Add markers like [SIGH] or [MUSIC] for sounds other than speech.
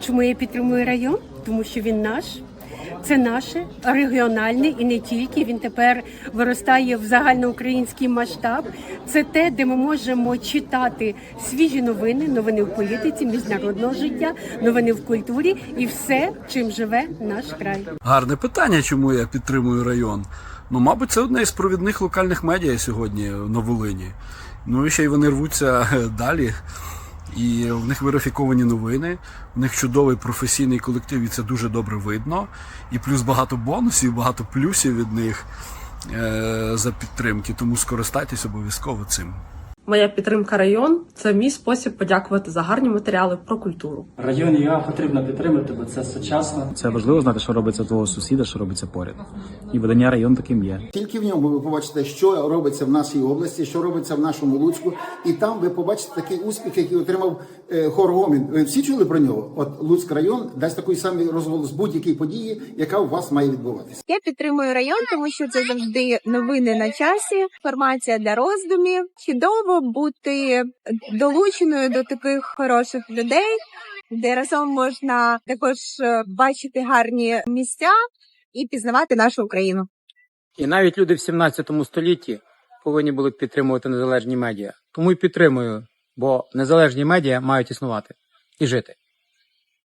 Чому я підтримую район? Тому що він наш. Це наше регіональне і не тільки. Він тепер виростає в загальноукраїнський масштаб. Це те, де ми можемо читати свіжі новини, новини в політиці, міжнародного життя, новини в культурі і все, чим живе наш край. Гарне питання, чому я підтримую район. Ну, мабуть, це одне із провідних локальних медіа сьогодні на Волині. Ну і ще й вони рвуться [LAUGHS] далі. І в них верифіковані новини, в них чудовий професійний колектив, і це дуже добре видно. І плюс багато бонусів, багато плюсів від них е- за підтримки. Тому скористайтесь обов'язково цим. Моя підтримка район це мій спосіб подякувати за гарні матеріали про культуру. Район ЮА потрібно підтримати, бо це сучасно. Це важливо знати, що робиться твого сусіда, що робиться поряд. І видання район таким є. Тільки в ньому ви побачите, що робиться в нашій області, що робиться в нашому Луцьку, і там ви побачите такий успіх, який отримав е, хор Гомін. Ви всі чули про нього? От Луцьк район дасть такий самий розголос будь-якій події, яка у вас має відбуватися. Я підтримую район, тому що це завжди новини на часі, інформація для роздумів. Чудово бути долученою до таких хороших людей, де разом можна також е, бачити гарні місця і пізнавати нашу Україну. І навіть люди в 17 столітті повинні були підтримувати незалежні медіа. Тому і підтримую, бо незалежні медіа мають існувати і жити.